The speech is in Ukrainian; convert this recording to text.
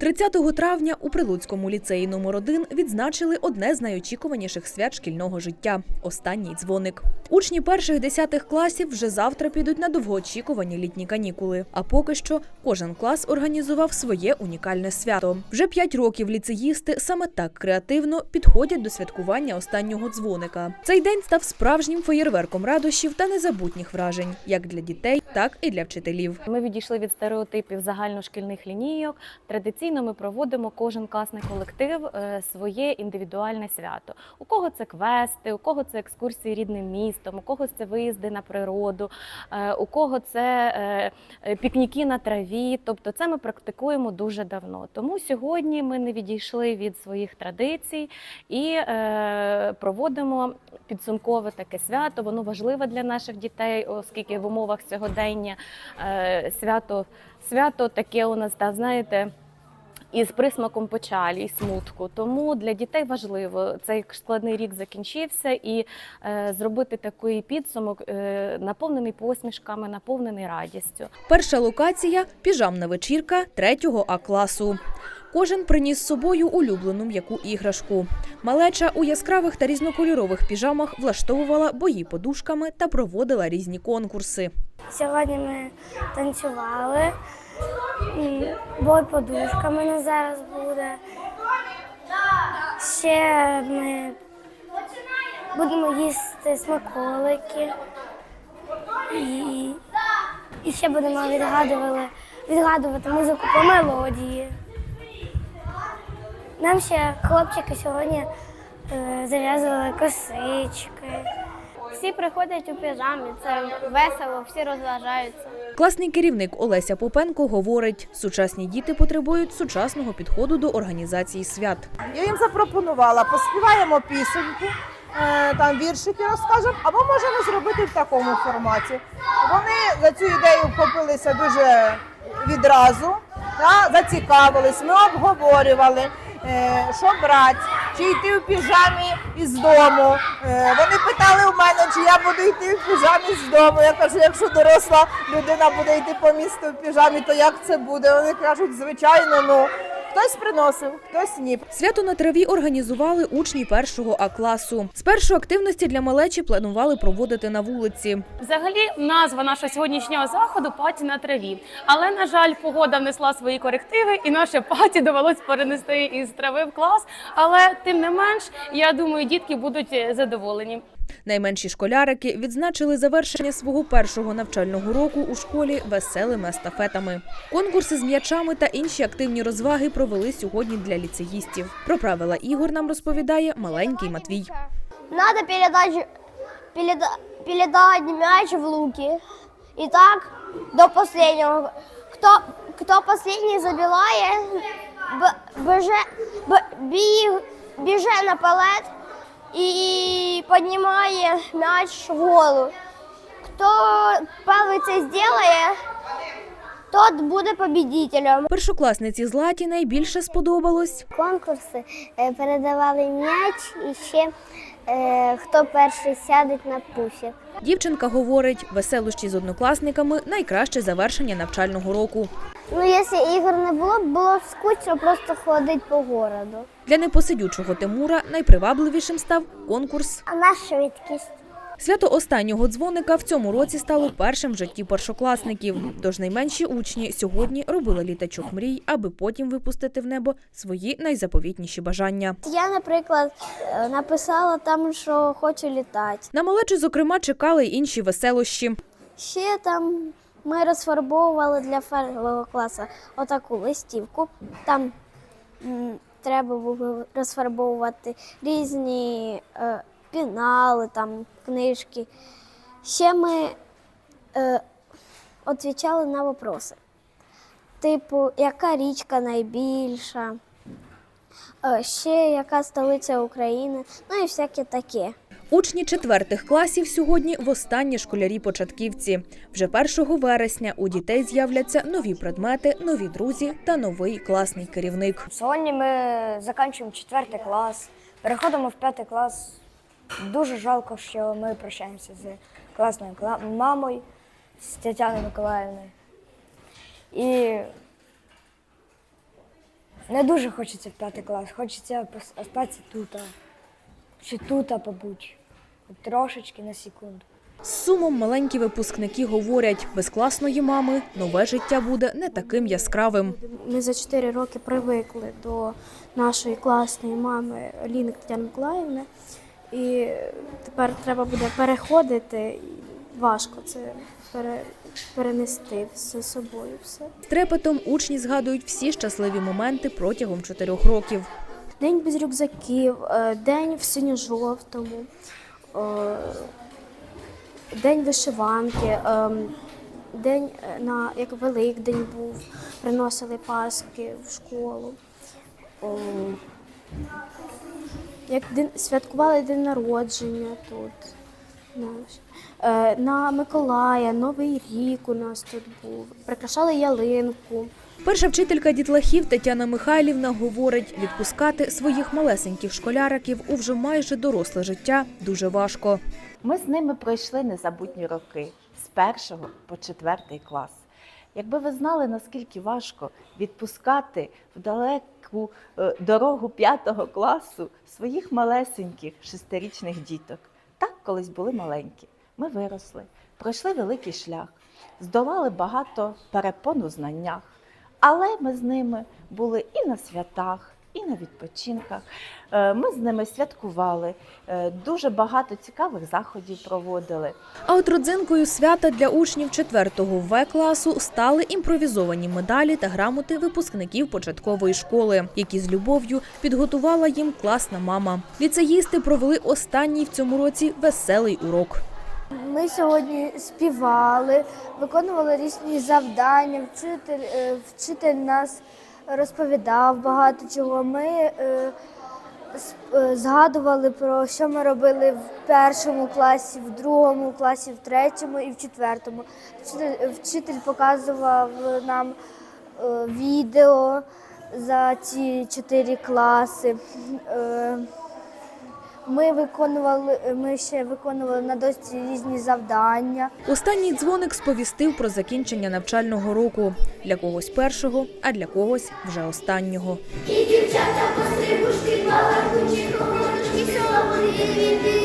30 травня у Прилуцькому ліцеї номер 1 відзначили одне з найочікуваніших свят шкільного життя останній дзвоник. Учні перших десятих класів вже завтра підуть на довгоочікувані літні канікули. А поки що кожен клас організував своє унікальне свято. Вже п'ять років ліцеїсти саме так креативно підходять до святкування останнього дзвоника. Цей день став справжнім феєрверком радощів та незабутніх вражень, як для дітей, так і для вчителів. Ми відійшли від стереотипів загальношкільних лінійок. Традиційно ми проводимо кожен класний колектив е, своє індивідуальне свято. У кого це квести, у кого це екскурсії рідним містом, у кого це виїзди на природу, е, у кого це е, пікніки на траві. Тобто, це ми практикуємо дуже давно. Тому сьогодні ми не відійшли від своїх традицій і проводимо підсумкове таке свято. Воно важливе для наших дітей, оскільки в умовах сьогодення свято, свято таке у нас, та, знаєте. Із присмаком печалі і смутку. Тому для дітей важливо цей складний рік закінчився і е, зробити такий підсумок, е, наповнений посмішками, наповнений радістю. Перша локація піжамна вечірка 3 А класу. Кожен приніс з собою улюблену м'яку іграшку. Малеча у яскравих та різнокольорових піжамах влаштовувала бої подушками та проводила різні конкурси. Сьогодні ми танцювали. Бой подушка в мене зараз буде. Ще ми будемо їсти смаколики. І, і ще будемо відгадувати, відгадувати музику по мелодії. Нам ще хлопчики сьогодні е, зав'язували косички. Всі приходять у піжамі, це весело, всі розважаються. Класний керівник Олеся Попенко говорить, сучасні діти потребують сучасного підходу до організації свят. Я їм запропонувала, поспіваємо пісеньку, е, там віршики розкажемо, або можемо зробити в такому форматі. Вони за цю ідею вхопилися дуже відразу, та, зацікавились, ми обговорювали, що брати, чи йти в піжамі із дому. Е, Вони питали у мене, чи я буду йти в піжамі з дому. Я кажу, якщо доросла людина буде йти по місту в піжамі, то як це буде? Вони кажуть, звичайно, ну. Хтось приносив, хтось ні. Свято на траві організували учні першого А класу. Спершу активності для малечі планували проводити на вулиці. Взагалі, назва нашого сьогоднішнього заходу паті на траві. Але на жаль, погода внесла свої корективи, і наше паті довелось перенести із трави в клас. Але тим не менш, я думаю, дітки будуть е, задоволені. Найменші школярики відзначили завершення свого першого навчального року у школі веселими естафетами. Конкурси з м'ячами та інші активні розваги провели сьогодні для ліцеїстів. Про правила ігор нам розповідає маленький Матвій. Надо передать, переда- передать мяч в луки. И так до. Кто, кто последний забивает, б- беже, б- біг, біже на палет і піднімає м'яч вгору. Хто перший це зробить, тот буде победителем. Першокласниці Златі найбільше сподобалось. Конкурси е, передавали м'яч і ще е, хто перший сяде на пуфі. Дівчинка говорить, веселощі з однокласниками найкраще завершення навчального року. Ну, якщо ігор не було, було б скучно просто ходити по городу. Для непосидючого Тимура найпривабливішим став конкурс. А на швидкість. Свято останнього дзвоника в цьому році стало першим в житті першокласників. Тож найменші учні сьогодні робили літачок мрій, аби потім випустити в небо свої найзаповітніші бажання. Я, наприклад, е, написала там, що хочу літати. На малечу, зокрема, чекали й інші веселощі. Ще там ми розфарбовували для першого класу отаку листівку. Там треба було розфарбовувати різні е, пінали, там, книжки. Ще ми е, відповідали на вопроси. Типу, яка річка найбільша, е, ще яка столиця України, ну і всяке таке. Учні четвертих класів сьогодні востаннє школярі-початківці. Вже 1 вересня у дітей з'являться нові предмети, нові друзі та новий класний керівник. Сьогодні ми закінчуємо четвертий клас, переходимо в п'ятий клас. Дуже жалко, що ми прощаємося з класною кла- мамою, з Тетяною Миколаївною. І Не дуже хочеться в п'ятий клас, хочеться остатися тут. Чи тут. От Трошечки на секунду. З сумом маленькі випускники говорять, без класної мами нове життя буде не таким яскравим. Ми за 4 роки привикли до нашої класної мами Ліни Тетяни Миколаївни. І тепер треба буде переходити. Важко це пере, перенести з собою все. З трепетом учні згадують всі щасливі моменти протягом чотирьох років. День без рюкзаків, е, день в синьо-жовтому, день вишиванки, е, день е, на як Великдень був, приносили паски в школу. Як святкували день народження тут. Е, На Миколая, Новий рік у нас тут був. Прикрашали ялинку. Перша вчителька дітлахів Тетяна Михайлівна говорить, відпускати своїх малесеньких школяриків у вже майже доросле життя дуже важко. Ми з ними пройшли незабутні роки з першого по четвертий клас. Якби ви знали, наскільки важко відпускати в далеку е, дорогу п'ятого класу своїх малесеньких шестирічних діток. Так колись були маленькі. Ми виросли, пройшли великий шлях, здолали багато перепон у знаннях, але ми з ними були і на святах, і на відпочинках. Е, Ми з ними святкували, е, дуже багато цікавих заходів проводили. А от родзинкою свята для учнів 4-го В класу стали імпровізовані медалі та грамоти випускників початкової школи, які з любов'ю підготувала їм класна мама. Ліцеїсти провели останній в цьому році веселий урок. Ми сьогодні співали, виконували різні завдання. Вчитель, е, вчитель нас розповідав багато чого. Ми е, е, згадували про що ми робили в першому класі, в другому класі, в третьому і в четвертому. Вчитель, вчитель показував нам відео за ці чотири класи. Ми виконували, ми ще виконували на досі різні завдання. Останній дзвоник сповістив про закінчення навчального року для когось першого, а для когось вже останнього. І дівчата пострибушки, балакучі, говорочки, солов'ї